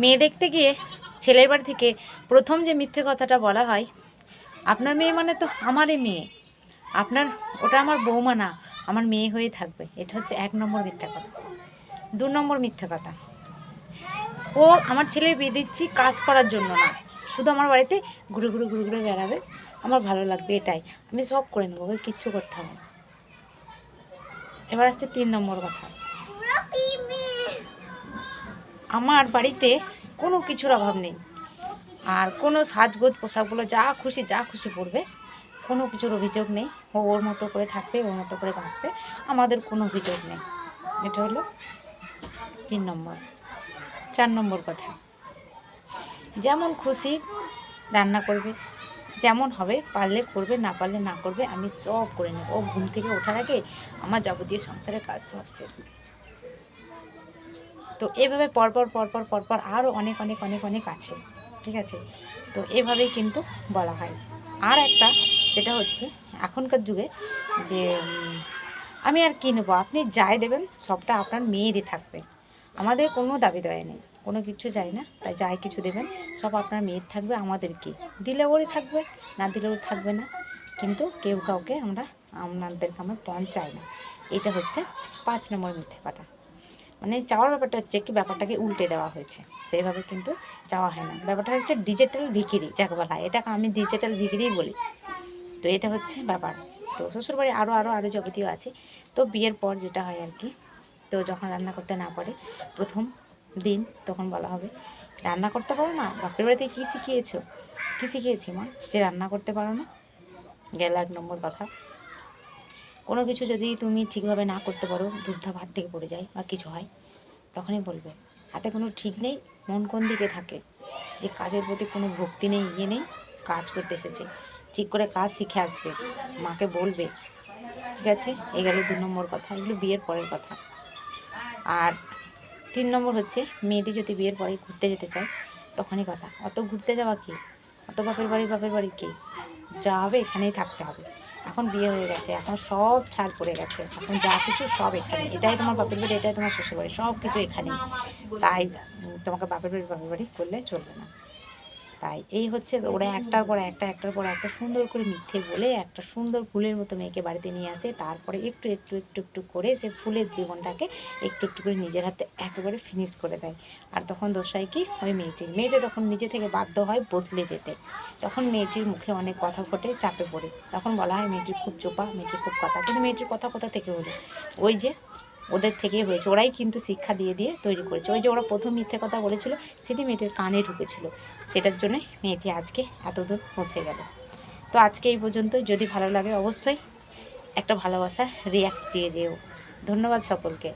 মেয়ে দেখতে গিয়ে ছেলের বাড়ি থেকে প্রথম যে মিথ্যে কথাটা বলা হয়, আপনার মেয়ে মানে তো আমারই মেয়ে। আপনার, ওটা আমার বৌমা না, আমার মেয়ে হয়ে থাকবে। এটা হচ্ছে এক নম্বর মিথ্যা কথা। দু নম্বর মিথ্যা কথা। ও আমার ছেলের বিয়ে দিচ্ছি কাজ করার জন্য না। শুধু আমার বাড়িতে ঘুরে ঘুরে ঘুরে ঘুরে বেড়াবে। আমার ভালো লাগবে এটাই। আমি সব করে নেব, ওকে কিচ্ছু করতে হবে না। এবার আসছে তিন নম্বর কথা। আমার বাড়িতে কোনো কিছুর অভাব নেই। আর কোনো সাজগোজ পোশাকগুলো যা খুশি যা খুশি পরবে, কোনো কিছুর অভিযোগ নেই। ও ওর মতো করে থাকবে ওর মতো করে বাঁচবে, আমাদের কোনো অভিযোগ নেই। এটা হলো তিন নম্বর, চার নম্বর কথা। যেমন খুশি রান্না করবে, যেমন হবে, পারলে করবে, না পারলে না করবে, আমি সব করে নেব। ও ঘুম থেকে ওঠার আগে আমার যাবতীয় সংসারের কাজ সব শেষ। তো এভাবে পরপর পরপর পরপর আরও অনেক অনেক অনেক অনেক আছে, ঠিক আছে? তো এভাবেই কিন্তু বলা হয়। আর একটা যেটা হচ্ছে, এখনকার যুগে যে আমি আর কী নেব? আপনি যাই দেবেন, সবটা আপনার মেয়েরই থাকবে। আমাদের কোনো দাবি দেওয়া নেই, কোনো কিছু চাই না, তাই যাই কিছু দেবেন, সব আপনার মেয়ের থাকবে আমাদের কি দিলে ওরই থাকবে, না দিলেও থাকবে না। কিন্তু কেউ কাউকে আমরা আপনাদেরকে আমরা পণ চাই না। এটা হচ্ছে পাঁচ নম্বর মিথ্যে কথা। মানে চাওয়ার ব্যাপারটা হচ্ছে কি, ব্যাপারটাকে উল্টে দেওয়া হয়েছে। সেইভাবে কিন্তু চাওয়া হয় না। ব্যাপারটা হচ্ছে ডিজিটাল ভিখিরি, যাকে বলা হয়। এটাকে আমি ডিজিটাল ভিখিরিই বলি। তো এটা হচ্ছে ব্যাপার। তো শ্বশুরবাড়ি আরও আরও আরও যাবতীয় আছে। তো বিয়ের পর যেটা হয় আর কি, তো যখন রান্না করতে না পারে, প্রথম দিন তখন বলা হবে, রান্না করতে পারো না? বাপের বাড়িতে কী শিখিয়েছো? কী শিখিয়েছি মা? যে রান্না করতে পারো না? গেল এক নম্বর কথা। কোনো কিছু যদি তুমি ঠিকভাবে না করতে পারো ধূপধাপ হাত থেকে পড়ে যায় বা কিছু হয়, তখনই বলবে। হাতে কোনো ঠিক নেই, মন কোন দিকে থাকে? যে কাজের প্রতি কোনো ভক্তি নেই ইয়ে নেই, কাজ করতে এসেছে। ঠিক করে কাজ শিখে আসবে। মাকে বলবে, ঠিক আছে এই গেল দু নম্বর কথা, এগুলো বিয়ের পরের কথা। আর তিন নম্বর হচ্ছে, মেয়েটি যদি বিয়ের পরে ঘুরতে যেতে চায়, তখনই কথা। অত ঘুরতে যাওয়া কি? অত বাপের বাড়ি বাপের বাড়ি কি? যা হবে, এখানেই থাকতে হবে। এখন বিয়ে হয়ে গেছে, এখন সব ছাড় পড়ে গেছে, এখন যা কিছু সব এখানে। এটাই তোমার বাপের বাড়ি, এটাই তোমার শ্বশুর বাড়ি সব কিছু এখানেই। তাই তোমাকে বাপের বাড়ি বাপের বাড়ি করলে চলবে না। তাই। এই হচ্ছে ওরা একটার পর একটা, একটার পর একটা সুন্দর করে মিথ্যে বলে একটা সুন্দর ফুলের মতো মেয়েকে বাড়িতে নিয়ে আসে। তারপরে একটু একটু একটু একটু করে সে ফুলের জীবনটাকে একটু একটু করে নিজের হাতে একেবারে ফিনিশ করে দেয়। আর তখন দোষ কি? ওই মেয়েটির। মেয়েটা তখন নিজে থেকে বাধ্য হয় বদলে যেতে। তখন মেয়েটির মুখে অনেক কথা ফোটে চাপে পড়ে। তখন বলা হয় মেয়েটির খুব চোপা মেয়েটির খুব কথা। কিন্তু মেয়েটির কথা কোথা থেকে হলো? ওই যে ওদের থেকেই হয়েছে। ওরাই কিন্তু শিক্ষা দিয়ে দিয়ে তৈরি করেছে। ওই যে ওরা প্রথম মিথ্যে কথা বলেছিল, সেটি মেয়েটির কানে ঢুকেছিল। সেটার জন্য মেয়েটি আজকে এতদূর পৌঁছে গেল। তো আজকে এই পর্যন্ত যদি ভালো লাগে অবশ্যই একটা ভালোবাসার রিয়াক্ট চেয়ে যেও। ধন্যবাদ সকলকে।